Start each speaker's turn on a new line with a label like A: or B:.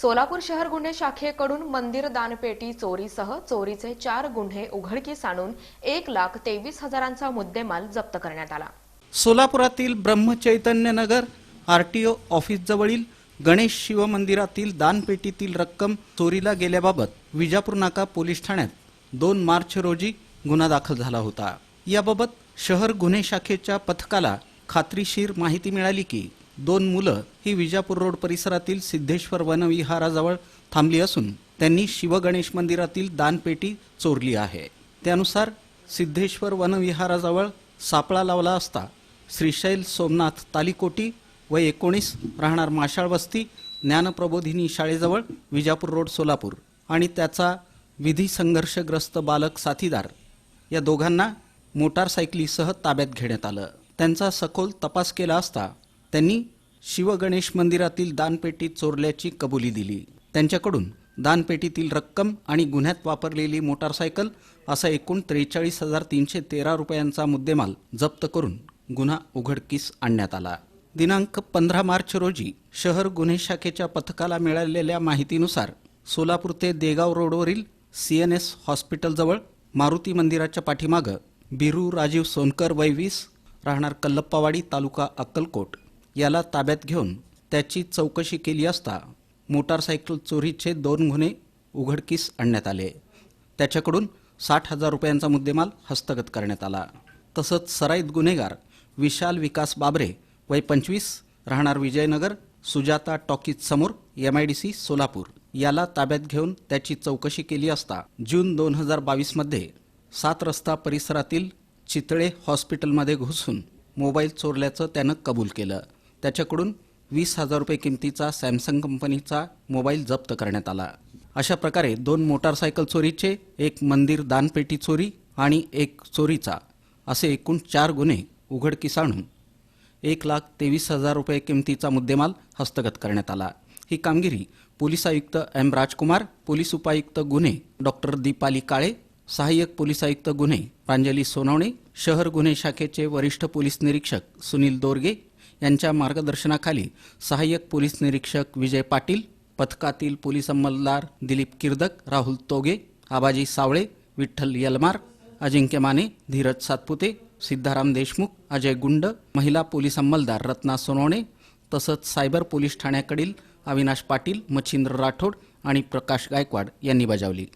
A: सोलापूर शहर गुन्हे शाखेकडून मंदिर दानपेटी चोरीसह चोरीचे चार गुन्हे उघडकीस आणून एक लाख तेवीस हजारांचा मुद्देमाल जप्त करण्यात आला.
B: सोलापुरातील Brahma Chaitanyanagar R T O ऑफिसजवळील Ganesh Shiv मंदिरातील दानपेटीतील रक्कम चोरीला गेल्याबाबत विजापूर नाका पोलीस ठाण्यात दोन मार्च रोजी गुन्हा दाखल झाला होता. याबाबत शहर गुन्हे शाखेच्या पथकाला खात्रीशीर माहिती मिळाली की दोन मुलं ही विजापूर रोड परिसरातील सिद्धेश्वर वनविहाराजवळ थांबली असून त्यांनी शिवगणेश मंदिरातील दानपेटी चोरली आहे. त्यानुसार सिद्धेश्वर वनविहाराजवळ सापळा लावला असता श्रीशैल सोमनाथ तालिकोटी व एकोणीस राहणार माशाळ वस्ती ज्ञानप्रबोधिनी शाळेजवळ विजापूर रोड सोलापूर आणि त्याचा विधी संघर्षग्रस्त बालक साथीदार या दोघांना मोटारसायकलीसह ताब्यात घेण्यात आलं. त्यांचा सखोल तपास केला असता त्यांनी शिवगणेश मंदिरातील दानपेटी चोरल्याची कबुली दिली. त्यांच्याकडून दानपेटीतील रक्कम आणि गुन्ह्यात वापरलेली मोटारसायकल असा एकूण त्रेचाळीस हजार तीनशे तेरा रुपयांचा मुद्देमाल जप्त करून गुन्हा उघडकीस आणण्यात आला. दिनांक पंधरा मार्च रोजी शहर गुन्हे शाखेच्या पथकाला मिळालेल्या माहितीनुसार सोलापूर ते देगाव रोडवरील सी एन एस हॉस्पिटलजवळ मारुती मंदिराच्या पाठीमागं बिरू राजीव सोनकर वय वीस राहणार कल्लप्पावाडी तालुका अक्कलकोट. याला ताब्यात घेऊन त्याची चौकशी केली असता मोटारसायकल चोरीचे दोन गुन्हे उघडकीस आणण्यात आले. त्याच्याकडून साठ हजार रुपयांचा मुद्देमाल हस्तगत करण्यात आला. तसंच सराईत गुन्हेगार विशाल विकास बाबरे वय पंचवीस राहणार विजयनगर सुजाता टॉकीज समोर M I D C Solapur. याला ताब्यात घेऊन त्याची चौकशी केली असता जून दोन हजार बावीसमध्ये सात रस्ता परिसरातील चितळे हॉस्पिटलमध्ये घुसून मोबाईल चोरल्याचं त्यानं कबूल केलं. त्याच्याकडून वीस हजार रुपये किमतीचा सॅमसंग कंपनीचा मोबाईल जप्त करण्यात आला. अशा प्रकारे दोन मोटारसायकल चोरीचे एक मंदिर दानपेटी चोरी आणि एक चोरीचा असे एकूण चार गुन्हे उघडकीस आणून एक लाख तेवीस हजार रुपये किमतीचा मुद्देमाल हस्तगत करण्यात आला. ही कामगिरी पोलीस आयुक्त एम राजकुमार पोलीस उपायुक्त गुन्हे डॉक्टर दीपाली काळे सहाय्यक पोलीस आयुक्त गुन्हे प्रांजली सोनवणे शहर गुन्हे शाखेचे वरिष्ठ पोलीस निरीक्षक सुनील दोरगे यांच्या मार्गदर्शनाखाली सहाय्यक पोलीस निरीक्षक विजय पाटील पथकातील पोलीस अंमलदार दिलीप किर्दक राहुल तोगे आबाजी सावळे विठ्ठल यलमार अजिंक्य माने धीरज सातपुते सिद्धाराम देशमुख अजय गुंड महिला पोलीस अंमलदार रत्ना सोनवणे तसंच सायबर पोलीस ठाण्याकडील अविनाश पाटील मच्छिंद्र राठोड आणि प्रकाश गायकवाड यांनी बजावली.